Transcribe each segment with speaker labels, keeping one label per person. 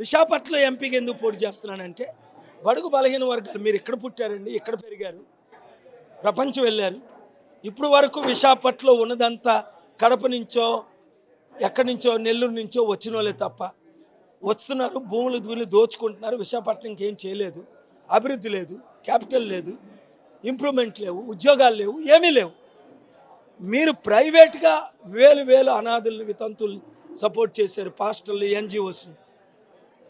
Speaker 1: విశాఖపట్నం ఎంపీకి ఎందుకు పోటీ చేస్తున్నానంటే బడుగు బలహీన వర్గాలు మీరు ఇక్కడ పుట్టారండి ఇక్కడ పెరిగారు ప్రపంచం వెళ్ళారు. ఇప్పుడు వరకు విశాఖపట్నంలో ఉన్నదంతా కడప నుంచో ఎక్కడి నుంచో నెల్లూరు నుంచో వచ్చిన వాళ్ళే తప్ప వస్తున్నారు భూములు దూలు దోచుకుంటున్నారు విశాఖపట్నంకి ఏం చేయలేదు అభివృద్ధి లేదు క్యాపిటల్ లేదు ఇంప్రూవ్మెంట్ లేవు ఉద్యోగాలు లేవు ఏమీ లేవు. మీరు ప్రైవేట్గా వేలు వేలు అనాథుల్ని వితంతుల్ని సపోర్ట్ చేశారు పాస్టర్లు ఎన్జిఓస్ని.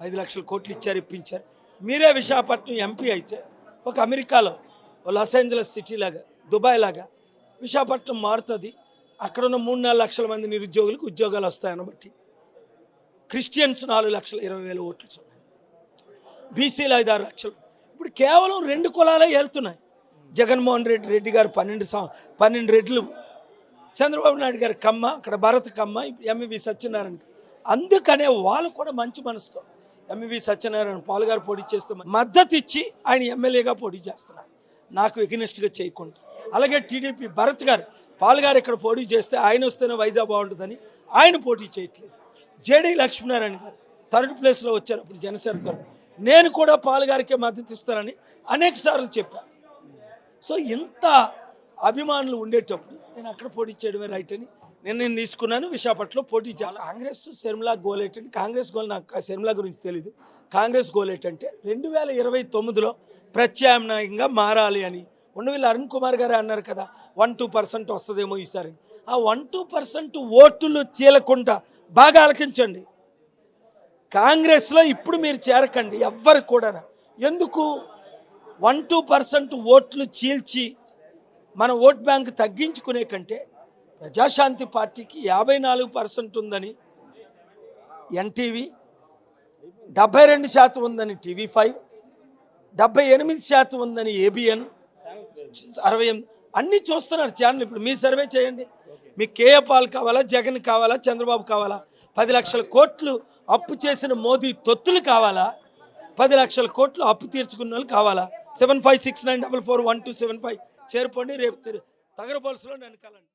Speaker 1: ఐదు లక్షల కోట్లు ఇచ్చారు ఇప్పించారు. మీరే విశాఖపట్నం ఎంపీ అయితే ఒక అమెరికాలో ఓ లాస్ ఏంజలస్ సిటీ లాగా దుబాయ్ లాగా విశాఖపట్నం మారుతుంది. అక్కడ ఉన్న మూడు నాలుగు లక్షల మంది నిరుద్యోగులకు ఉద్యోగాలు వస్తాయని బట్టి క్రిస్టియన్స్ నాలుగు లక్షల ఇరవై వేల ఓట్లు ఉన్నాయి బీసీలు ఐదు ఆరు లక్షలు. ఇప్పుడు కేవలం రెండు కులాలే వెళ్తున్నాయి జగన్మోహన్ రెడ్డి రెడ్డి గారు పన్నెండు సం- పన్నెండు రెడ్లు. చంద్రబాబు నాయుడు గారి కమ్మ అక్కడ భరత్ కమ్మ ఎంవి సత్యనారాయణ అందుకనే వాళ్ళు కూడా మంచి మనసుతో ఎంవి సత్యనారాయణ పాల్ గారు పోటీ చేస్తే మద్దతు ఇచ్చి ఆయన ఎమ్మెల్యేగా పోటీ చేస్తున్నారు. నాకు ఎగ్నెస్ట్గా చేయకుండా. అలాగే టీడీపీ భరత్ గారు పాల్ గారు ఇక్కడ పోటీ చేస్తే ఆయన వస్తేనే వైజాగ్ బాగుంటుందని ఆయన పోటీ చేయట్లేదు. జేడీ లక్ష్మీనారాయణ గారు థర్డ్ ప్లేస్లో వచ్చారు అప్పుడు జనసేన గారు నేను కూడా పాల్ గారికే మద్దతు ఇస్తానని అనేక సార్లు చెప్పాను సో ఇంత అభిమానులు ఉండేటప్పుడు నేను అక్కడ పోటీ చేయడమే రైట్ అని నిర్ణయం తీసుకున్నాను. విశాఖపట్నంలో పోటీ చేస్తాను కాంగ్రెస్ శర్మిలా గోల్ ఏంటంటే కాంగ్రెస్ గోల్ నాకు శర్మిలా గురించి తెలియదు కాంగ్రెస్ గోల్ ఏంటంటే రెండు వేల ఇరవై తొమ్మిదిలో ప్రత్యామ్నాయంగా మారాలి అని. ఉండవిల్లి అరుణ్ కుమార్ గారే అన్నారు కదా వన్ టూ పర్సెంట్ వస్తుందేమో ఈసారి. ఆ వన్ టూ పర్సెంట్ ఓట్లు చీలకుండా బాగా ఆలకించండి. కాంగ్రెస్లో ఇప్పుడు మీరు చేరకండి ఎవ్వరు కూడా ఎందుకు? వన్ టూ పర్సెంట్ ఓట్లు చీల్చి మన ఓట్ బ్యాంక్ తగ్గించుకునే కంటే ప్రజాశాంతి పార్టీకి యాభై నాలుగు పర్సెంట్ ఉందని ఎన్టీవీ డెబ్బై రెండు శాతం ఉందని టీవీ ఫైవ్ డెబ్బై ఎనిమిది శాతం ఉందని ఏబిఎన్ అరవై ఎనిమిది అన్నీ చూస్తున్నారు ఛానల్ ఇప్పుడు. మీ సర్వే చేయండి. మీకు కేఏ పాల్ కావాలా జగన్ కావాలా చంద్రబాబు కావాలా? పది లక్షల కోట్లు అప్పు చేసిన మోదీ తొత్తులు కావాలా? పది లక్షల కోట్లు అప్పు తీర్చుకున్న వాళ్ళు కావాలా? Seven five six nine double four one two seven five చేరుకోండి. రేపు తిరు- తగరబోల్స్లో నన్ను కలండి